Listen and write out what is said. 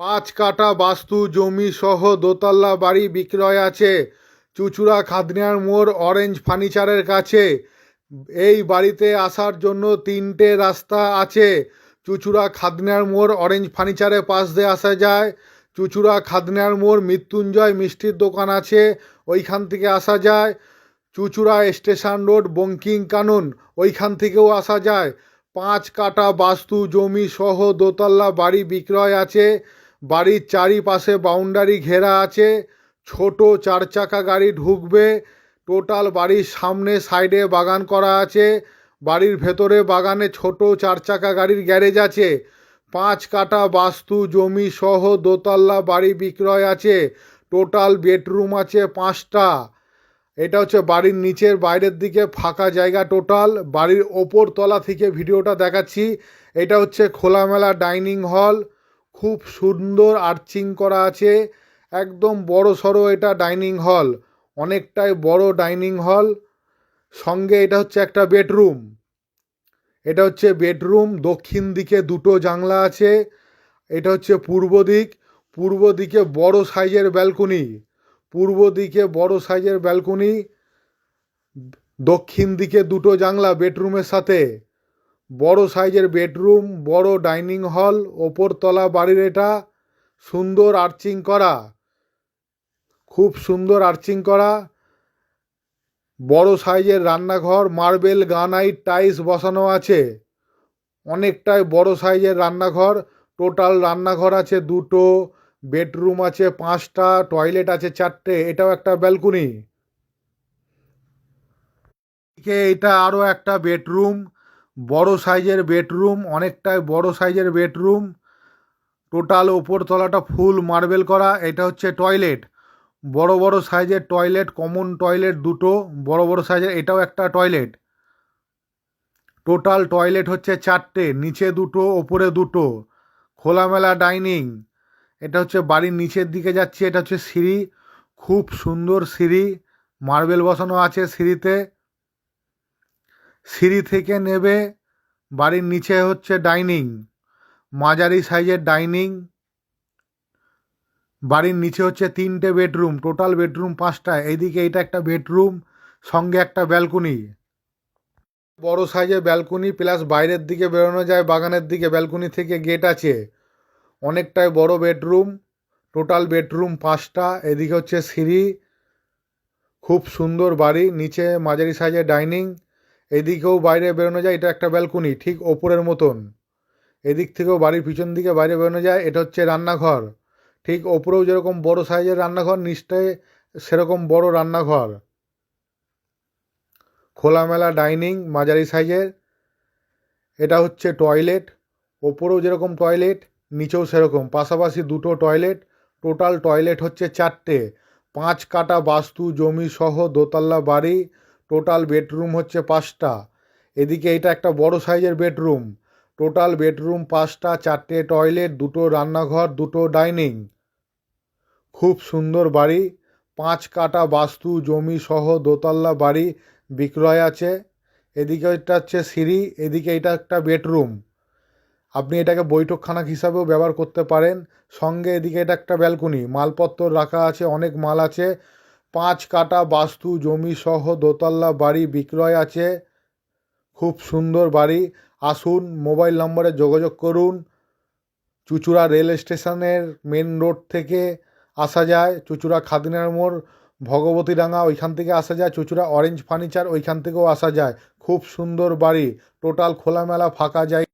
পাঁচ কাটা বাস্তু জমি সহ দোতলা বাড়ি বিক্রয় আছে। চুচুড়া খাদনিয়ার মোড় অরেঞ্জ ফার্নিচারের কাছে। এই বাড়িতে আসার জন্য তিনটে রাস্তা আছে। চুচুড়া খাদনিয়ার মোড় অরেঞ্জ ফার্নিচারের পাশ দিয়ে আসা যায়। চুচুড়া খাদনিয়ার মোড় মৃত্যুঞ্জয় মিষ্টির দোকান আছে, ওইখান থেকে আসা যায়। চুচুড়া স্টেশন রোড বঙ্কিং কানুন, ওইখান থেকেও আসা যায়। পাঁচ কাটা বাস্তু জমি সহ দোতলা বাড়ি বিক্রয় আছে। বাড়ির চারিপাশে বাউন্ডারি ঘেরা আছে, ছোট চার চাকা গাড়ি ঢুকবে টোটাল বাড়ির সামনে সাইডে বাগান করা আছে, বাড়ির ভেতরে বাগানে ছোট চার চাকা গাড়ির গ্যারেজ আছে, পাঁচ কাটা বাস্তু, জমি সহ দোতলা বাড়ি বিক্রয় আছে টোটাল বেডরুম আছে পাঁচটা। এটা হচ্ছে বাড়ির নিচের বাইরের দিকে ফাঁকা জায়গা টোটাল বাড়ির ওপর তলা থেকে ভিডিওটা দেখাচ্ছি। এটা হচ্ছে খোলামেলা ডাইনিং হল খুব সুন্দর আর্চিং করা আছে। একদম বড় সড়ো এটা ডাইনিং হল। অনেকটাই বড় ডাইনিং হল। সঙ্গে এটা হচ্ছে একটা বেডরুম। এটা হচ্ছে বেডরুম। দক্ষিণ দিকে দুটো জানলা আছে। এটা হচ্ছে পূর্ব দিক। পূর্ব দিকে বড় সাইজের ব্যালকনি। পূর্ব দিকে বড় সাইজের ব্যালকনি। দক্ষিণ দিকে দুটো জানলা বেডরুমের সাথে। বড় সাইজের বেডরুম, বড় ডাইনিং হল, ওপরতলা বাড়ির এটা, সুন্দর আর্চিং করা, খুব সুন্দর আর্চিং করা, বড় সাইজের রান্নাঘর, মার্বেল গ্রানাইট টাইলস বসানো আছে, অনেকটাই বড় সাইজের রান্নাঘর, টোটাল রান্নাঘর আছে দুটো, বেডরুম আছে পাঁচটা, টয়লেট আছে চারটে, এটাও একটা ব্যালকনি। এটা আরও একটা বেডরুম বড় সাইজের বেডরুম, অনেকটাই বড় সাইজের বেডরুম, টোটাল ওপর তলাটা ফুল মার্বেল করা, এটা হচ্ছে টয়লেট। বড় বড় সাইজের টয়লেট, কমন টয়লেট দুটো, বড় বড় সাইজের, এটাও একটা টয়লেট। টোটাল টয়লেট হচ্ছে চারটে, নিচে দুটো, ওপরে দুটো, খোলামেলা ডাইনিং। এটা হচ্ছে বাড়ির নিচের দিকে যাচ্ছে, এটা হচ্ছে সিঁড়ি, খুব সুন্দর সিঁড়ি, মার্বেল বসানো আছে সিঁড়িতে। সিঁড়ি থেকে নেবে, বাড়ির নিচে হচ্ছে ডাইনিং, মাঝারি সাইজের ডাইনিং, বাড়ির নিচে হচ্ছে তিনটে বেডরুম, টোটাল বেডরুম পাঁচটা, এইদিকে এটা একটা বেডরুম, সঙ্গে একটা ব্যালকনি। বড় সাইজের ব্যালকনি, প্লাস বাইরের দিকে বেরোনো যায়, বাগানের দিকে ব্যালকনি থেকে গেট আছে, অনেকটাই বড় বেডরুম, টোটাল বেডরুম পাঁচটা, এদিকে হচ্ছে সিঁড়ি, খুব সুন্দর বাড়ি, নিচে মাঝারি সাইজের ডাইনিং এদিকেও বাইরে বেরোনো যায়, এটা একটা ব্যালকনি ঠিক ওপরের মতন। এদিক থেকেও বাড়ির পিছন দিকে বাইরে বেরোনো যায়, এটা হচ্ছে রান্নাঘর। ঠিক ওপরেও যেরকম বড় সাইজের রান্নাঘর, নিচটায় সেরকম বড় রান্নাঘর। খোলামেলা ডাইনিং মাঝারি সাইজের এটা হচ্ছে টয়লেট ওপরেও যেরকম টয়লেট নিচেও সেরকম। পাশাপাশি দুটো টয়লেট টোটাল টয়লেট হচ্ছে চারটে। পাঁচ কাটা বাস্তু, জমি সহ দোতলা বাড়ি টোটাল বেডরুম হচ্ছে পাঁচটা। এদিকে এটা একটা বড় সাইজের বেডরুম টোটাল বেডরুম পাঁচটা, চারটে টয়লেট দুটো রান্নাঘর, দুটো ডাইনিং খুব সুন্দর বাড়ি। পাঁচ কাটা বাস্তু, জমি সহ দোতলা বাড়ি বিক্রয় আছে। এদিকে এটা হচ্ছে সিঁড়ি, এদিকে এটা একটা বেডরুম আপনি এটাকে বৈঠকখানা হিসাবেও ব্যবহার করতে পারেন। সঙ্গে এদিকে এটা একটা ব্যালকনি মালপত্র রাখা আছে, অনেক মাল আছে। পাঁচ কাটা বাস্তু, জমি সহ দোতলা বাড়ি বিক্রয় আছে। খুব সুন্দর বাড়ি। আসুন, মোবাইল নম্বরে যোগাযোগ করুন। চুচুড়া রেল স্টেশনের মেন রোড থেকে আসা যায়, চুচুড়া খাদিনার মোড় ভগবতী ভগবতীডাঙ্গা ওইখান থেকে আসা যায়, চুচুড়া অরেঞ্জ ফার্নিচার ওইখান থেকেও আসা যায়। খুব সুন্দর বাড়ি। টোটাল খোলামেলা ফাঁকা জায়গা।